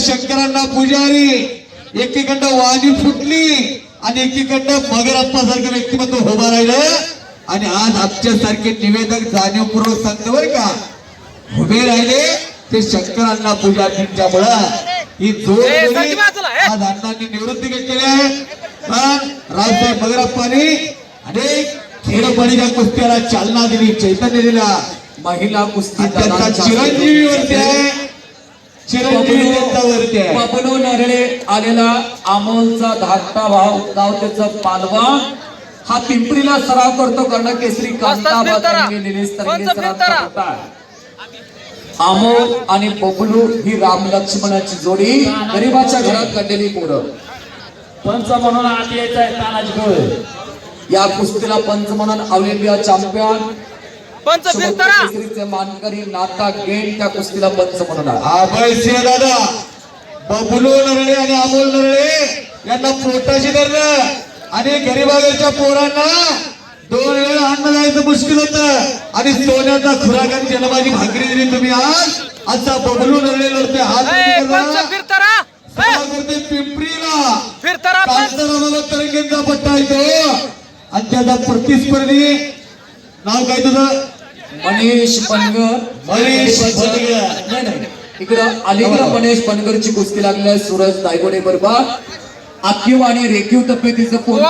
शंकरांना पुजारी एकीकडनं वाणी फुटली आणि एकीकडनं मगरप्पा सारखं व्यक्तिमत्व उभं राहिलं. आणि आज आमच्यासारखे निवेदक जाणीवपूर्वक सांगतो बरं का उभे राहिले ते शंकरांना पुजारींच्यामुळं ही जोड सारखी. आज अण्णांनी निवृत्ती घेतलेली आहे. पण रावसाहेब मगरप्पानी अनेक खेळपणीच्या कुस्त्याला चालना दिली चैतन्य दिला. महिला कुस्ती चिरंजीवी वरती आहे. चिरंजीवी आहे. बबलू नरळे आलेला अमोलचा धाकटा भाव गाव त्याचं पालवा. हा पिंपरीला सराव करतो कर्ण केसरी कांता. अमोल आणि बबलू ही राम लक्ष्मणाची जोडी गरीबाच्या घरात घडलेली पोरं. पंच म्हणून आत यायचं आहे तानाजी गोळ. या कुस्तीला पंच म्हणून ऑल इंडिया चॅम्पियन पंच फिरतारा केसरीचे मानकरी नाता गेन त्या कुस्तीला पंच म्हणून. अभय सिंह दादा. बबलू नरळे आणि अमोल नरळे यांना पोटाशी धरलं. आणि गरीबागरच्या पोरांना दोन वेळा अन्न जायचं मुश्किल होत. आणि सोन्याचा खुराक आणि जलबाजी भाकरी दिली तुम्ही आज. असा बबलू नरळे लढते करते पिंपरीला. फिरतारा तरंगेंचा पट्टा येतो. आणि त्याचा प्रतिस्पर्धी नाव काय तुझं? मनीष पनगर. मनीष पनगर. नाही नाही इकडं अलीकडं मनीष पनगरची कुस्ती लागली आहे. सूरज दायगोडे बरोबर. आखीव आणि रेखीव तब्येतीचं. पूर्ण